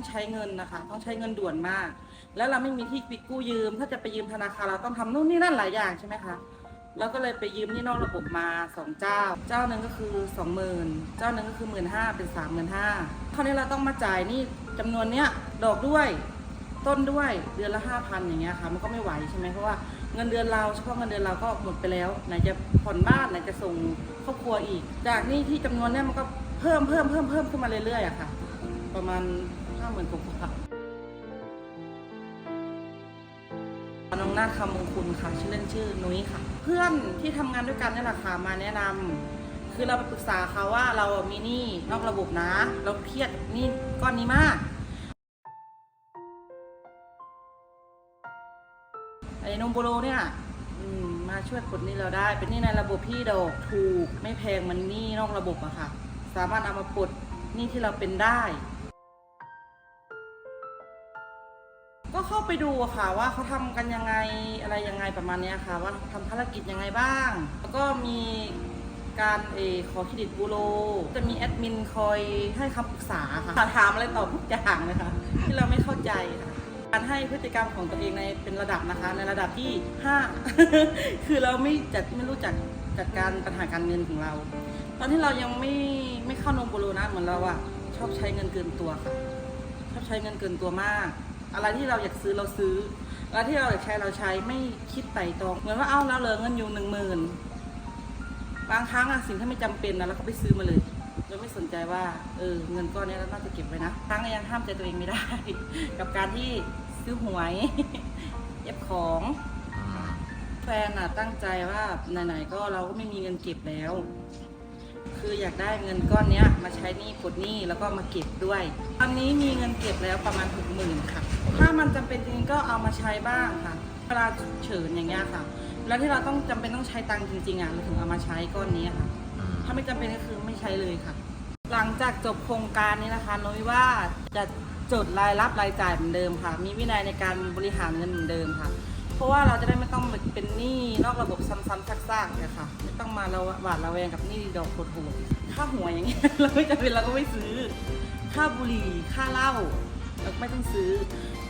ต้องใช้เงินนะคะ ต้องใช้เงินด่วนมาก แล้วเราไม่มีที่ไปกู้ยืม ถ้าจะไปยืมธนาคารเราต้องทำนู่นนี่นั่นหลายอย่างใช่ไหมคะเราก็เลยไปยืมที่นอกระบบมาสองเจ้า เจ้าหนึ่งก็คือสองหมื่นเจ้าหนึ่งก็คือหมื่นห้าเป็นสามหมื่นห้าคราวนี้เราต้องมาจ่ายหนี่จำนวนเนี้ยดอกด้วย ต้นด้วยเดือนละห้าพันอย่างเงี้ยค่ะ มันก็ไม่ไหวใช่ไหมเพราะว่าเงินเดือนเราเฉพาะเงินเดือนเราก็หมดไปแล้ว ไหนจะผ่อนบ้านไหนจะส่งครอบครัวอีก จากหนี้ที่จำนวนเนี้ยมันก็เพิ่มเพิ่มเพิ่มเพิ่มขึ้นมาเรื่อยๆอะค่ะ ประมาณ ห้าหมื่นกว่าน้องนาคคำมงคุณค่ะชื่อเล่นชื่อนุ้ยค่ะ เพื่อนที่ทำงานด้วยกันนี่แหละค่ะมาแนะนำคือเราไปปรึกษาเขาว่าเรามีหนี้นอกระบบนะ เราเครียดหนี้ก้อนนี้มากไอ้นมโบโลเนี่ยมมาช่วยปลดหนี้เราได้ เป็นหนี้ในระบบพี่ดอกถูกไม่แพงมันหนี้นอกระบบอะค่ะ สามารถเอามาปลดหนี้ที่เราเป็นได้ ก็เข้าไปดูค่ะว่าเขาทำกันยังไงอะไรยังไงประมาณเนี้ยค่ะ ว่าทำภารกิจยังไงบ้าง แล้วก็มีการเออขอเครดิตบูโร จะมีแอดมินคอยให้คำปรึกษาค่ะถามอะไรตอบทุกอย่างเลยค่ะที่เราไม่เข้าใจค่ะการให้พฤติกรรมของตัวเองในเป็นระดับนะคะ ในระดับที่ 5 คือเราไม่จัดไม่รู้จักจัดการปัญหาการเงินของเรา ตอนที่เรายังไม่ไม่เข้านมโบโลนะเหมือนเราอะชอบใช้เงินเกินตัวค่ะชอบใช้เงินเกินตัวมาก อะไรที่เราอยากซื้อเราซื้ออะไรที่เราอยากใช้เราใช้ไม่คิดไต่ตรองเหมือนว่าเอ้าเราเหลือเงินอยู่หนึ่งหมื่นบางครั้งอะสิ่งที่ไม่จำเป็นนะเราก็ไปซื้อมาเลยเราไม่สนใจว่าเออเงินก้อนนี้เราน่าจะเก็บไว้นะครั้งก็ยังห้ามใจตัวเองไม่ได้ กับการที่ซื้อหวยเย็บของแฟนอะตั้งใจว่าไหนๆก็เราก็ไม่มีเงินเก็บแล้ว คืออยากได้เงินก้อนเนี้ยมาใช้หนี้ปลดหนี้แล้วก็มาเก็บด้วย ตอนนี้มีเงินเก็บแล้วประมาณหกหมื่นค่ะ ถ้ามันจำเป็นจริงๆก็เอามาใช้บ้างค่ะ เวลาฉุกเฉินอย่างเงี้ยค่ะ แล้วที่เราต้องจำเป็นต้องใช้ตังค์จริงๆอะเราถึงเอามาใช้ก้อนนี้ค่ะ ถ้าไม่จำเป็นก็คือไม่ใช้เลยค่ะ หลังจากจบโครงการนี้นะคะนุ้ยว่าจะจดรายรับรายจ่ายเหมือนเดิมค่ะ มีวินัยในการบริหารเงินเหมือนเดิมค่ะเพ ราะว่าเราจะได้ไม่ต้องเป็นหนี้นอกระบบซ้ำๆซากๆเนี่ยค่ะ ไม่ต้องมาเระหวาดระแวงกับหนี้ดอกโหดค่าหัวอย่างเงี้ยเราไม่จำเป็นเราก็ไม่ซื้อ ค่าบุหรี่ค่าเหล้าเราก็ไม่ต้องซื้อ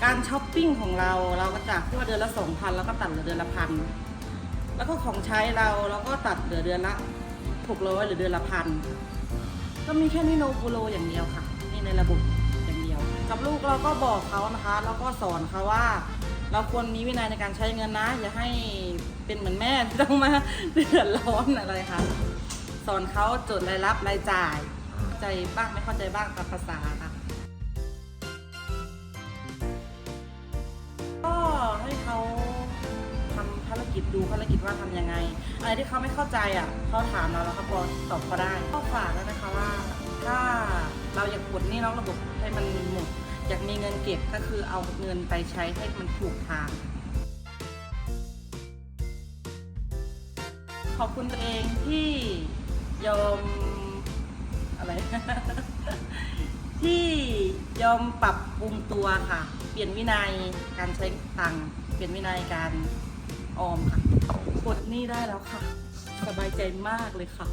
การช้อปปิ้งของเราเราก็จากที่ว่าเดือนละสองพันแล้วก็ตัดเหลือเดือนละพันแล้วก็ของใช้เราเราก็ตัดเหลือเดือนละหกร้อยหรือเดือนละพันก็มีแค่นี้โนบุโรอย่างเดียวค่ะนี่ในระบบอย่างเดียว กับลูกเราก็บอกเขานะคะ แล้วก็สอนเขาว่า เราควรมีวินัยในการใช้เงินนะ อย่าให้เป็นเหมือนแม่ที่ต้องมาเดือดร้อนอะไรค่ะสอนเขาจดรายรับรายจ่ายเข้าใจบ้างไม่เข้าใจบ้างตามภาษาค่ะก็ให้เขาทำภารกิจดูภารกิจว่าทำยังไง อะไรที่เขาไม่เข้าใจอะเขาถามเราแล้วเขาพอตอบเขาได้ก็ฝากแล้วนะคะว่า ถ้าเราอยากปลดนี้นอกระบบให้มัน ก็บก็คือเอาเงินไปใช้ให้มันถูกทาง ขอบคุณตัวเองที่ยอมอะไร ที่ยอมปรับปรุงตัวค่ะ เปลี่ยนวินัยการใช้ตังค์เปลี่ยนวินัยการออมค่ะปลดนี้ได้แล้วค่ะ สบายใจมากเลยค่ะ